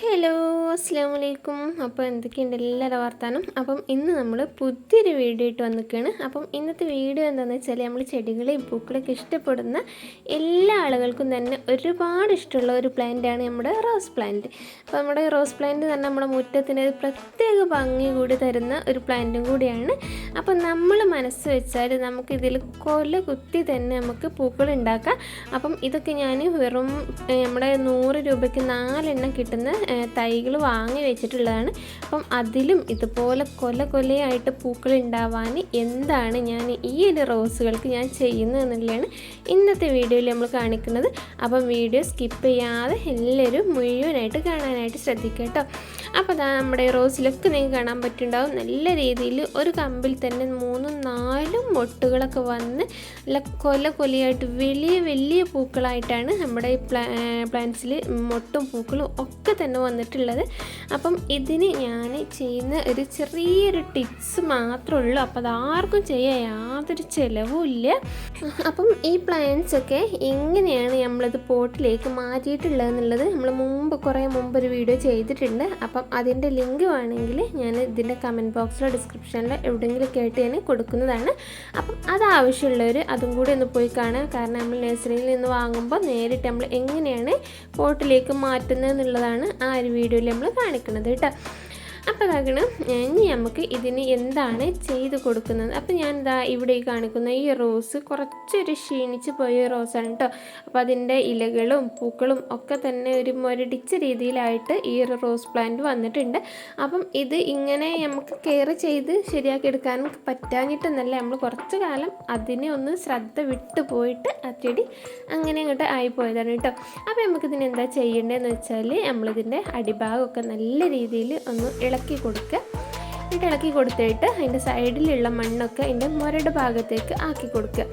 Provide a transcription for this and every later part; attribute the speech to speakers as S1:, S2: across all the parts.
S1: হে hello അസ്സാം വലൈക്കും അപ്പോൾ എന്തൊക്കെയുണ്ട് എല്ലാവരും വർത്താനം? അപ്പം ഇന്ന് നമ്മൾ പുതിയൊരു വീഡിയോ ഇട്ട് വന്നിരിക്കുകയാണ് അപ്പം ഇന്നത്തെ വീഡിയോ എന്താണെന്ന് വെച്ചാൽ നമ്മൾ ചെടികളെയും പൂക്കളൊക്കെ ഇഷ്ടപ്പെടുന്ന എല്ലാ ആളുകൾക്കും തന്നെ ഒരുപാട് ഇഷ്ടമുള്ള ഒരു പ്ലാന്റാണ് നമ്മുടെ റോസ് പ്ലാന്റ് അപ്പോൾ നമ്മുടെ റോസ് പ്ലാന്റ് തന്നെ നമ്മുടെ മുറ്റത്തിന് ഒരു പ്രത്യേക ഭംഗി കൂടി തരുന്ന ഒരു പ്ലാന്റും കൂടിയാണ്. അപ്പം നമ്മൾ മനസ്സ് വെച്ചാൽ നമുക്കിതിൽ കൊല കുത്തി തന്നെ നമുക്ക് പൂക്കൾ ഉണ്ടാക്കാം. അപ്പം ഇതൊക്കെ ഞാൻ വെറും നമ്മുടെ നൂറ് രൂപയ്ക്ക് നാലെണ്ണം കിട്ടുന്ന തൈകൾ വാങ്ങി വെച്ചിട്ടുള്ളതാണ്. അപ്പം അതിലും ഇതുപോലെ കൊല കൊലയായിട്ട് പൂക്കൾ ഉണ്ടാവാൻ എന്താണ് ഞാൻ ഈ ഒരു റോസുകൾക്ക് ഞാൻ ചെയ്യുന്നത് എന്നുള്ളതാണ് ഇന്നത്തെ വീഡിയോയിൽ നമ്മൾ കാണിക്കുന്നത്. അപ്പം വീഡിയോ സ്കിപ്പ് ചെയ്യാതെ എല്ലാവരും മുഴുവനായിട്ട് കാണാനായിട്ട് ശ്രദ്ധിക്കുക കേട്ടോ. അപ്പോൾ അതാ നമ്മുടെ റോസിലൊക്കെ നിങ്ങൾക്ക് കാണാൻ പറ്റുന്നുണ്ടാവും. നല്ല രീതിയിൽ ഒരു കമ്പിൽ തന്നെ മൂന്നും നാലും മൊട്ടുകളൊക്കെ വന്ന് നല്ല കൊല കൊലയായിട്ട് വലിയ വലിയ പൂക്കളായിട്ടാണ് നമ്മുടെ പ്ലാ പ്ലാന്റ്സിൽ മൊട്ടും പൂക്കളും ഒക്കെ തന്നെ വന്നിട്ടുള്ളത്. അപ്പം ഇതിന് ഞാൻ ചെയ്യുന്ന ഒരു ചെറിയൊരു ടിപ്സ് മാത്രമേ ഉള്ളൂ. അപ്പോൾ അതാർക്കും ചെയ്യാൻ യാതൊരു ചിലവും ഇല്ല. അപ്പം ഈ പ്ലാന്റ്സ് ഒക്കെ എങ്ങനെയാണ് നമ്മളിത് പോട്ടിലേക്ക് മാറ്റിയിട്ടുള്ളത് എന്നുള്ളത് നമ്മൾ മുമ്പ് കുറേ മുമ്പ് ഒരു വീഡിയോ ചെയ്തിട്ടുണ്ട്. അപ്പം അതിന്റെ ലിങ്ക് വേണമെങ്കിൽ ഞാൻ ഇതിന്റെ കമന്റ് ബോക്സിലോ ഡിസ്ക്രിപ്ഷനിലോ എവിടെയെങ്കിലും കേട്ട് ഞാൻ കൊടുക്കുന്നതാണ്. അപ്പം അത് ആവശ്യമുള്ളവർ അതും കൂടി ഒന്ന് പോയി കാണാം കാരണം നമ്മൾ നഴ്സറിയിൽ നിന്ന് വാങ്ങുമ്പോൾ നേരിട്ട് നമ്മൾ എങ്ങനെയാണ് പോട്ടിലേക്ക് മാറ്റുന്നത് എന്നുള്ളതാണ് ആ ഒരു വീഡിയോയിൽ നമ്മൾ കാണിക്കുന്നത് കേട്ടോ. അപ്പോൾ അതാകണം ഇനി നമുക്ക് ഇതിന് എന്താണ് ചെയ്ത് കൊടുക്കുന്നത്? അപ്പോൾ ഞാൻ ഇതാ ഇവിടെ കാണിക്കുന്ന ഈ റോസ് കുറച്ചൊരു ക്ഷീണിച്ച് പോയ റോസാണ് കേട്ടോ. അപ്പോൾ അതിന്റെ ഇലകളും പൂക്കളും ഒക്കെ തന്നെ ഒരു മുരടിച്ച രീതിയിലായിട്ട് ഈ ഒരു റോസ് പ്ലാന്റ് വന്നിട്ടുണ്ട്. അപ്പം ഇത് ഇങ്ങനെ നമുക്ക് കെയർ ചെയ്ത് ശരിയാക്കി എടുക്കാൻ പറ്റാഞ്ഞിട്ടെന്നല്ല നമ്മൾ കുറച്ച് കാലം അതിനെ ഒന്ന് ശ്രദ്ധ വിട്ടു പോയിട്ട് ആ ചെടി അങ്ങനെ അങ്ങോട്ട് ആയിപ്പോയതാണ് കേട്ടോ. അപ്പോൾ നമുക്കിതിന് എന്താ ചെയ്യേണ്ടതെന്ന് വെച്ചാൽ നമ്മളിതിന്റെ അടിഭാഗമൊക്കെ നല്ല രീതിയിൽ ഒന്ന് ഇളക്കി കൊടുക്കുക. എന്നിട്ട് ഇളക്കി കൊടുത്തിട്ട് അതിന്റെ സൈഡിലുള്ള മണ്ണൊക്കെ അതിന്റെ മുരട് ഭാഗത്തേക്ക് ആക്കി കൊടുക്കുക.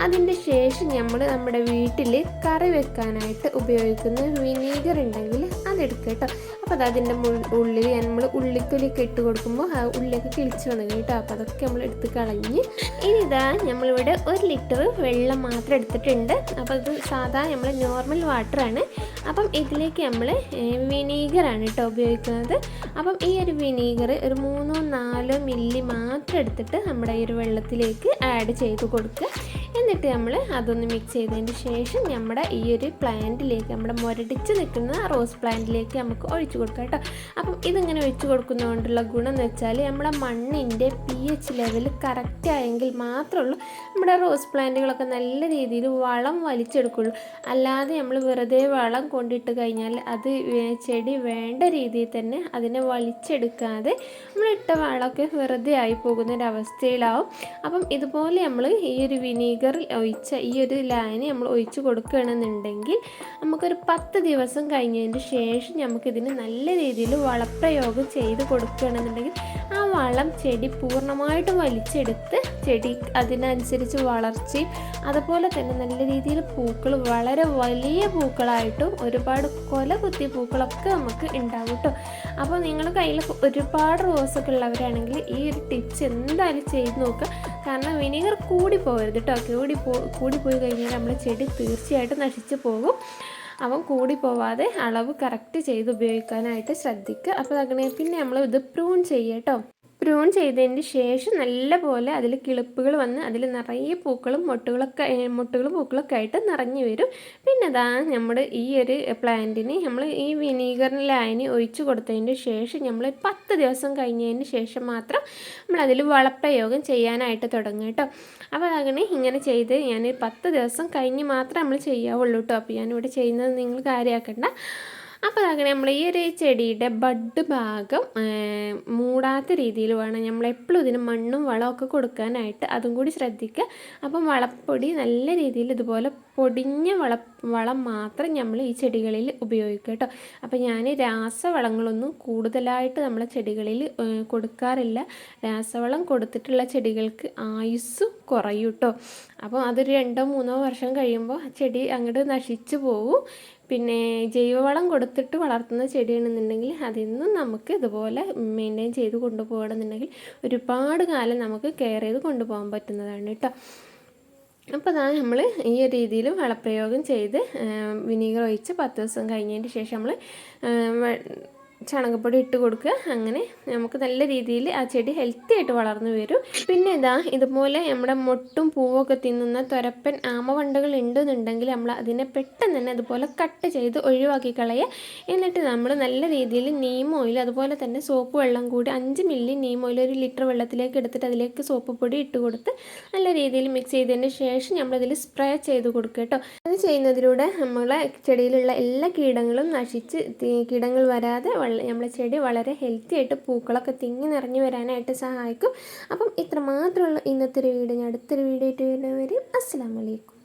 S1: അതിന്റെ ശേഷം നമ്മൾ നമ്മുടെ വീട്ടിൽ കറി വെക്കാനായിട്ട് ഉപയോഗിക്കുന്ന വിനീഗർ ഉണ്ടെങ്കിൽ അതെടുക്കുക കേട്ടോ. അപ്പോൾ അത് അതിന്റെ ഉള്ളിൽ നമ്മൾ ഉള്ളിത്തൊലിയൊക്കെ ഇട്ട് കൊടുക്കുമ്പോൾ ആ ഉള്ളിയൊക്കെ കിളിച്ച് വന്നു കേട്ടോ. അപ്പോൾ അതൊക്കെ നമ്മൾ എടുത്ത് കളഞ്ഞ് ഇനി ഇതാ നമ്മളിവിടെ ഒരു ലിറ്റർ വെള്ളം മാത്രം എടുത്തിട്ടുണ്ട്. അപ്പോൾ ഇത് സാധാ നമ്മൾ നോർമൽ വാട്ടറാണ്. അപ്പം ഇതിലേക്ക് നമ്മൾ വിനീഗറാണ് കേട്ടോ ഉപയോഗിക്കുന്നത്. അപ്പം ഈ ഒരു വിനീഗർ ഒരു മൂന്നോ നാലോ മില്ലി മാത്രം എടുത്തിട്ട് നമ്മുടെ ഈ ഒരു വെള്ളത്തിലേക്ക് ആഡ് ചെയ്ത് കൊടുക്കുക. എന്നിട്ട് നമ്മൾ അതൊന്ന് മിക്സ് ചെയ്തതിന് ശേഷം നമ്മുടെ ഈ ഒരു പ്ലാന്റിലേക്ക് നമ്മുടെ മുരടിച്ച് നിൽക്കുന്ന റോസ് പ്ലാന്റിലേക്ക് നമുക്ക് ഒഴിച്ചു കൊടുക്കാം കേട്ടോ. അപ്പം ഇതിങ്ങനെ ഒഴിച്ചു കൊടുക്കുന്നതുകൊണ്ടുള്ള ഗുണം എന്ന് വെച്ചാൽ നമ്മുടെ മണ്ണിന്റെ പി എച്ച് ലെവൽ കറക്റ്റ് ആയെങ്കിൽ മാത്രമേ ഉള്ളൂ നമ്മുടെ റോസ് പ്ലാന്റുകളൊക്കെ നല്ല രീതിയിൽ വളം വലിച്ചെടുക്കുള്ളൂ. അല്ലാതെ നമ്മൾ വെറുതെ വളം കൊണ്ടിട്ട് കഴിഞ്ഞാൽ അത് ചെടി വേണ്ട രീതിയിൽ തന്നെ അതിനെ വലിച്ചെടുക്കാതെ നമ്മൾ ഇട്ട വളമൊക്കെ വെറുതെ ആയി പോകുന്ന ഒരു അവസ്ഥയിലാവും. അപ്പം ഇതുപോലെ നമ്മൾ ഈ ഒരു വിനീഗറിൽ ഒഴിച്ച ഈ ഒരു ലായനി നമ്മൾ ഒഴിച്ചു കൊടുക്കുകയാണെന്നുണ്ടെങ്കിൽ നമുക്കൊരു പത്ത് ദിവസം കഴിഞ്ഞതിന് ശേഷം നമുക്കിതിന് നല്ല രീതിയിൽ വളപ്രയോഗം ചെയ്ത് കൊടുക്കുകയാണെന്നുണ്ടെങ്കിൽ ആ വളം ചെടി പൂർണമായിട്ടും വലിച്ചെടുത്ത് ചെടി അതിനനുസരിച്ച് വളർച്ചയും അതുപോലെ തന്നെ നല്ല രീതിയിൽ പൂക്കൾ വളരെ വലിയ പൂക്കളായിട്ടും ഒരുപാട് കൊല കുത്തിയ പൂക്കളൊക്കെ നമുക്ക് ഉണ്ടാവും കേട്ടോ. അപ്പോൾ നിങ്ങളുടെ കയ്യിൽ ഒരുപാട് റോസൊക്കെ ഉള്ളവരാണെങ്കിൽ ഈ ഒരു ടിപ്സ് എന്തായാലും ചെയ്ത് നോക്കുക. കാരണം വിനീഗർ കൂടി പോകരുത് കേട്ടോ കൂടി പോ കൂടി പോയി കഴിഞ്ഞാൽ നമ്മുടെ ചെടി തീർച്ചയായിട്ടും നശിച്ചു പോകും. അവൻ കൂടി പോവാതെ അളവ് കറക്റ്റ് ചെയ്ത് ഉപയോഗിക്കാനായിട്ട് ശ്രദ്ധിക്കുക അപ്പോൾ അങ്ങനെ പിന്നെ നമ്മൾ ഇത് പ്രൂൺ ചെയ്യുക കേട്ടോ പ്രൂൺ ചെയ്തതിന് ശേഷം നല്ലപോലെ അതിൽ കിളിപ്പുകൾ വന്ന് അതിൽ നിറയെ പൂക്കളും മൊട്ടുകളൊക്കെ മൊട്ടുകളും പൂക്കളൊക്കെ ആയിട്ട് നിറഞ്ഞു വരും. പിന്നെ അതാ നമ്മൾ ഈ ഒരു പ്ലാന്റിന് നമ്മൾ ഈ വിനീഗറിന് ലായനി ഒഴിച്ചു കൊടുത്തതിന് ശേഷം നമ്മൾ പത്ത് ദിവസം കഴിഞ്ഞതിന് ശേഷം മാത്രം നമ്മൾ അതിൽ വളപ്രയോഗം ചെയ്യാനായിട്ട് തുടങ്ങും കേട്ടോ. അപ്പോൾ അങ്ങനെ ഇങ്ങനെ ചെയ്ത് ഞാൻ പത്ത് ദിവസം കഴിഞ്ഞ് മാത്രമേ നമ്മൾ ചെയ്യാവുള്ളൂ കേട്ടോ. അപ്പോൾ ഞാനിവിടെ ചെയ്യുന്നത് നിങ്ങൾ കാര്യമാക്കണ്ട അപ്പോൾ അങ്ങനെ നമ്മൾ ഈ ഒരു ചെടിയുടെ ബഡ് ഭാഗം മൂടാത്ത രീതിയിൽ വേണം നമ്മൾ എപ്പോഴും ഇതിന് മണ്ണും വളമൊക്കെ കൊടുക്കാനായിട്ട് അതും കൂടി ശ്രദ്ധിക്കുക. അപ്പം വളപ്പൊടി നല്ല രീതിയിൽ ഇതുപോലെ പൊടിഞ്ഞ വള വളം മാത്രം നമ്മൾ ഈ ചെടികളിൽ ഉപയോഗിക്കുക കേട്ടോ. അപ്പോൾ ഞാൻ രാസവളങ്ങളൊന്നും കൂടുതലായിട്ട് നമ്മളെ ചെടികളിൽ കൊടുക്കാറില്ല. രാസവളം കൊടുത്തിട്ടുള്ള ചെടികൾക്ക് ആയുസ് കുറയും കേട്ടോ അപ്പോൾ അതൊരു രണ്ടോ മൂന്നോ വർഷം കഴിയുമ്പോൾ ചെടി അങ്ങോട്ട് നശിച്ചു പോകും പിന്നെ ജൈവവളം കൊടുത്തിട്ട് വളർത്തുന്ന ചെടിയാണെന്നുണ്ടെങ്കിൽ അതിന്നും നമുക്ക് ഇതുപോലെ മെയിന്റെയിൻ ചെയ്ത് കൊണ്ടുപോകണമെന്നുണ്ടെങ്കിൽ ഒരുപാട് കാലം നമുക്ക് കെയർ ചെയ്ത് കൊണ്ടുപോകാൻ പറ്റുന്നതാണ് കേട്ടോ അപ്പോൾ അതാണ് നമ്മൾ ഈ ഒരു രീതിയിൽ വളപ്രയോഗം ചെയ്ത് വിനീഗർ ഒഴിച്ച് പത്ത് ദിവസം കഴിഞ്ഞതിന് ശേഷം നമ്മൾ ചാണകപ്പൊടി ഇട്ട് കൊടുക്കുക. അങ്ങനെ നമുക്ക് നല്ല രീതിയിൽ ആ ചെടി ഹെൽത്തി ആയിട്ട് വളർന്നു വരും. പിന്നെ ഇതാ ഇതുപോലെ നമ്മുടെ മൊട്ടും പൂവൊക്കെ തിന്നുന്ന തുരപ്പൻ ആമവണ്ടകൾ ഉണ്ടെന്നുണ്ടെങ്കിൽ നമ്മൾ അതിനെ പെട്ടെന്ന് തന്നെ അതുപോലെ കട്ട് ചെയ്ത് ഒഴിവാക്കി കളയുക. എന്നിട്ട് നമ്മൾ നല്ല രീതിയിൽ നീം ഓയിൽ അതുപോലെ തന്നെ സോപ്പ് വെള്ളം കൂടി അഞ്ച് മില്ലി നീം ഓയിൽ ഒരു ലിറ്റർ വെള്ളത്തിലേക്ക് എടുത്തിട്ട് അതിലേക്ക് സോപ്പ് പൊടി ഇട്ട് കൊടുത്ത് നല്ല രീതിയിൽ മിക്സ് ചെയ്തതിന് ശേഷം നമ്മളതിൽ സ്പ്രേ ചെയ്ത് കൊടുക്കുക കേട്ടോ. അത് ചെയ്യുന്നതിലൂടെ നമ്മളെ ചെടിയിലുള്ള എല്ലാ കീടങ്ങളും നശിച്ച് കീടങ്ങൾ വരാതെ നമ്മളെ ചെടി വളരെ ഹെൽത്തി ആയിട്ട് പൂക്കളൊക്കെ തിങ്ങി നിറഞ്ഞു വരാനായിട്ട് സഹായിക്കും. അപ്പം ഇത്ര മാത്രമുള്ള ഇന്നത്തെ ഒരു വീഡിയോ ഞാൻ അടുത്തൊരു വീഡിയോ ആയിട്ട് വരുന്നവരും അസ്സാം വലൈക്കും